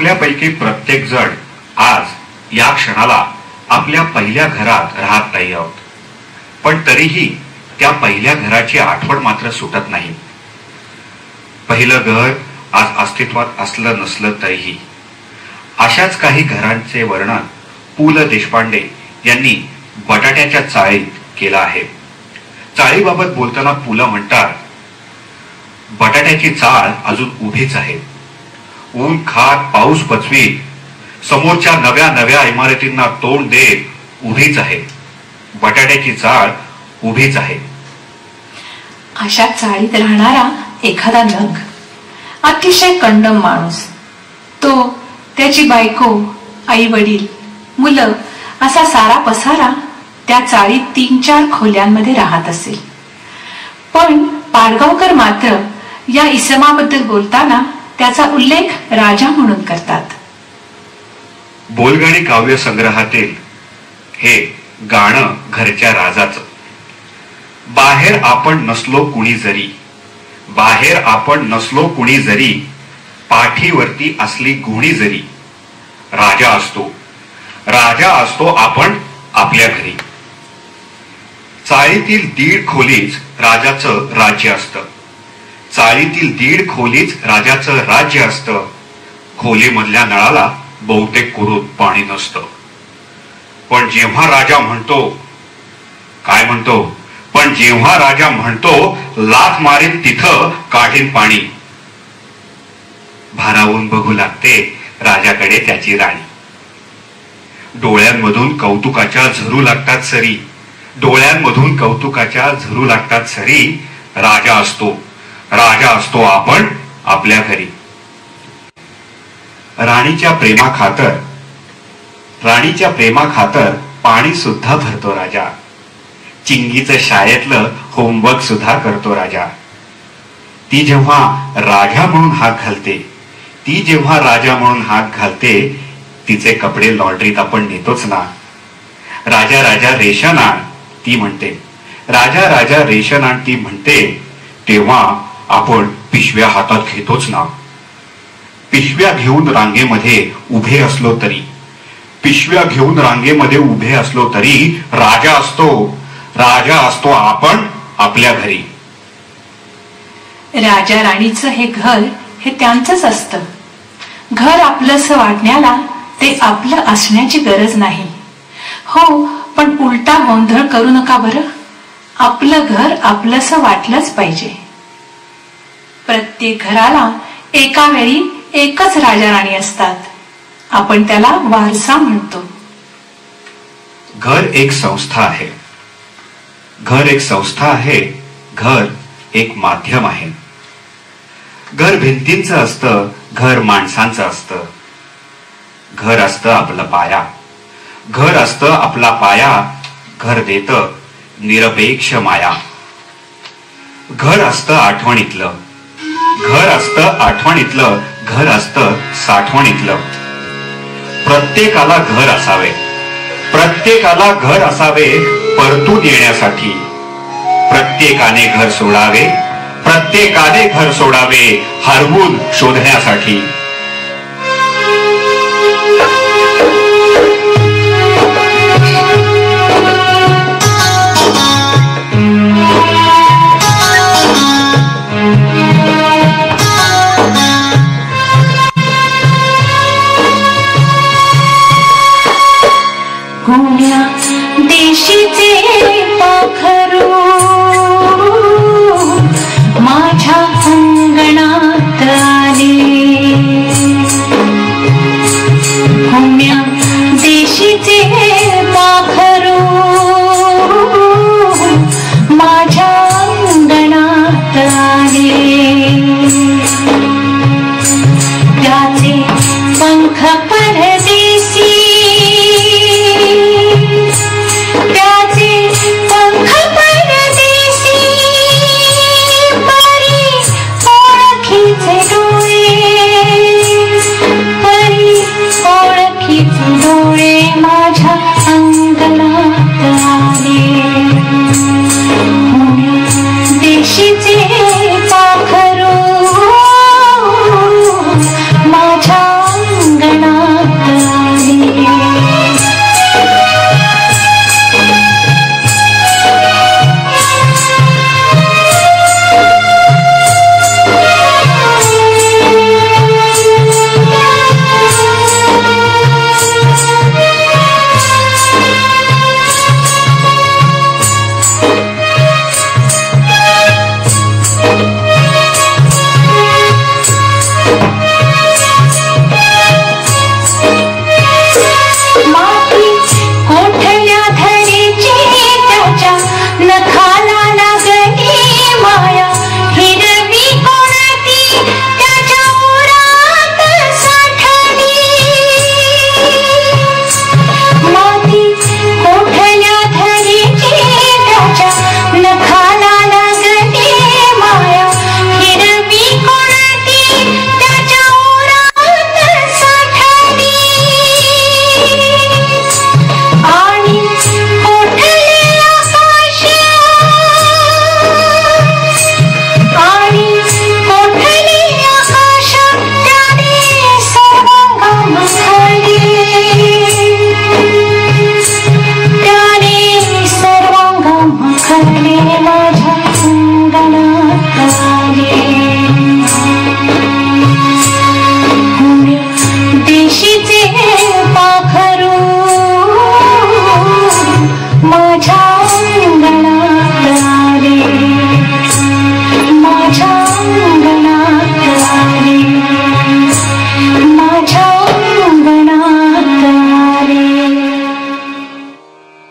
आपल्यापैकी प्रत्येक जण आज या क्षणाला आपल्या पहिल्या घरात राहत नाही आहोत. पण तरीही त्या पहिल्या घराची आठवण मात्र सुटत नाही. पहिलं घर आज अस्तित्वात असलं नसलं तरीही. अशाच काही घरांचे वर्णन पु ल देशपांडे यांनी बटाट्याच्या चाळीत केलं आहे. चाळीबाबत बोलताना पुलं म्हणतात बटाट्याची चाळ अजून उभीच आहे. ऊन खात पाऊस पचवीत समोरच्या नव्या नव्या इमारतींना तोंड देत उभीच आहे. बटाट्याची चाळ उभीच आहे. अशा चाळीत राहणारा एखादा नग अतिशय कंडम माणूस. तो त्याची बायको आई वडील मुलं असा सारा पसारा त्या चाळीत तीन चार खोल्यांमध्ये राहत असेल. पण पाडगावकर मात्र या इसमाबद्दल बोलताना त्याचा उल्लेख राजा म्हणून करतात. बोलगाणी काव्य संग्रहातील हे गाणं घरच्या राजाचं. बाहेर आपण नसलो कुणी जरी बाहेर आपण नसलो कुणी जरी पाठीवरती असली गुणी जरी. राजा असतो राजा असतो आपण आपल्या घरी. चाळीतील दीड खोलीच राजाचं राज्य असतं. चाळीतील दीड खोलीच राजाचं राज्य असतं. खोलीमधल्या नळाला बहुतेक कुरूप पाणी नसतं. पण जेव्हा राजा म्हणतो काय म्हणतो? पण जेव्हा राजा म्हणतो लाथ मारीत तिथं काढीन पाणी. भारावून बघू लागते राजाकडे त्याची राणी. डोळ्यांमधून कौतुकाच्या झरू लागतात सरी. डोळ्यांमधून कौतुकाच्या झरू लागतात सरी राजा असतो. राजा असतो आपण आपल्या घरी. राणीच्या प्रेमा खातर राणीच्या प्रेमा खातर पाणी सुद्धा भरतो राजा. चिंगीचं शाळेतलं होमवर्क सुद्धा करतो राजा. ती जेव्हा राजा म्हणून हात घालते ती जेव्हा राजा म्हणून हात घालते तिचे कपडे लॉन्ड्रीत आपण नेतोच ना. राजा राजा रेशन आण ती म्हणते. राजा राजा रेशन आण ती म्हणते तेव्हा आपण पिशव्या हातात घेतोच ना. पिशव्या घेऊन रांगेमध्ये उभे असलो तरी पिशव्या घेऊन रांगेमध्ये उभे असलो तरी राजा असतो. राजा असतो आपण आपल्या घरी. राजा राणीचं हे घर हे त्यांचंच असतं. घर आपलंस वाटण्याला ते आपलं असण्याची गरज नाही. हो पण उलटा गोंधळ करू नका बरं. आपलं घर आपलंस वाटलंच पाहिजे. प्रत्येक घराला एका वेळी एकच राजा राणी असतात. आपण त्याला वारसा म्हणतो. घर एक संस्था आहे. घर एक संस्था आहे घर एक माध्यम आहे. घर भिंतींचं असतं घर माणसांचं असतं. घर असतं आपलं पाया. घर असतं आपला पाया घर देत निरपेक्ष माया. घर असतं आठवणीतलं. घर असतं आठवणीतलं घर असतं साठवणीतलं. प्रत्येकाला घर असावे. प्रत्येकाला घर असावे परतून येण्यासाठी प्रत्येकाने घर सोडावे प्रत्येकाने घर सोडावे हरवून शोधण्यासाठी. आले त्याचे पंख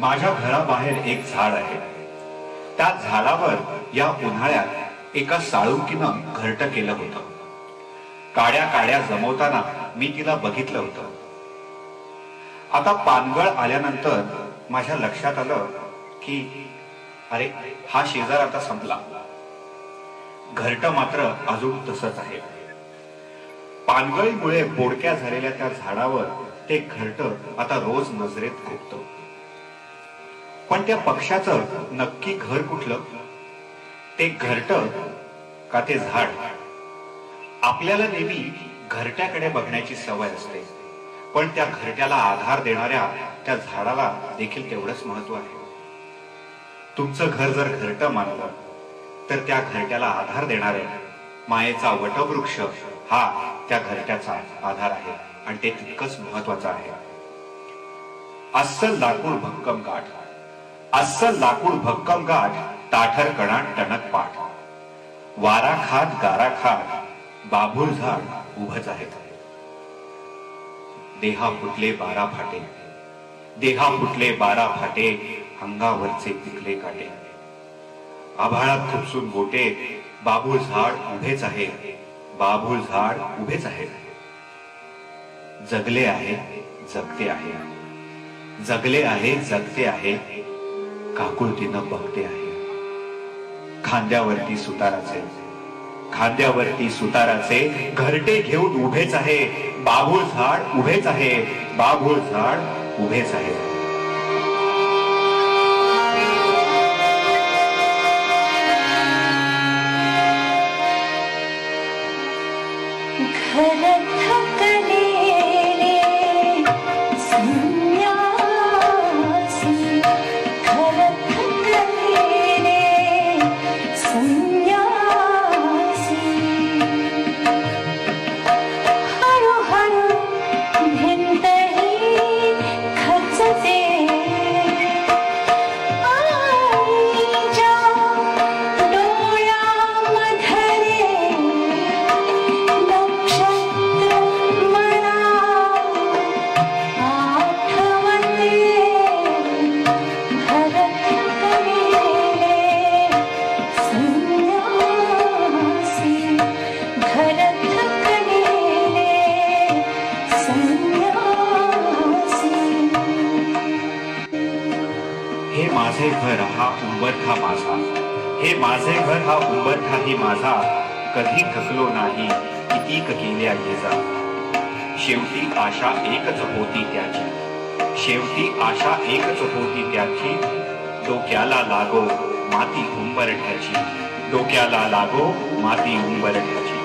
माझ्या घराबाहेर एक झाड आहे. त्या झाडावर या उन्हाळ्यात एका साळुंकीनं घरट केलं होतं. काड्या काड्या जमवताना मी तिला बघितलं होतं. आता पानगळ आल्यानंतर माझ्या लक्षात आलं की अरे हा शेजार आता संपला. घरट मात्र अजून तसंच आहे. पानगळीमुळे बोडक्या झालेल्या त्या झाडावर ते घरट आता रोज नजरेत खुपत पण त्या पक्षाचं नक्की घर कुठलं? ते घरट का ते झाड? आपल्याला नेहमी घरट्याकडे बघण्याची सवय असते. पण त्या घरट्याला आधार देणाऱ्या त्या झाडाला देखील तेवढंच महत्त्व आहे. तुमचं घर जर घरट मानलं तर त्या घरट्याला आधार देणाऱ्या मायेचा वटवृक्ष हा त्या घरट्याचा आधार आहे. आणि ते तितकंच महत्वाचं आहे. अस्सल लाकूड भक्कम गाठ. अस्सल लाकूड भक्कम गाठ ताठर कणा टणक पाठ. वारा खात गारा खात बाभूळ झाड उभच आहे देहा फुटले बारा फाटे. देहा फुटले बारा फाटे अंगावरचे पिकले काटे. आभाळात खुपसून गोटे बाबूळ झाड उभेच आहे. बाबूळ झाड उभेच आहे. जगले आहे जगते आहे. जगले आहे जगते आहे काकुळतीनं बघते आहे. खांद्यावरती सुताराचे खांद्यावरती सुताराचे घरटे घेऊन उभेच आहे. बाभूळ झाड उभेच आहे. बाभूळ झाड उभेच आहे. हे माझे घर हा उंबरठा माझा. हे माझे घर हा उंबरठा ही माझा. कधी थकलो नाही किती केल्या येजा शेवटी आशा एकच होती त्याची. शेवटी आशा एकच होती त्याची. डोक्याला लागो माती उंबरठ्याची. डोक्याला लागो माती उंबरठ्याची.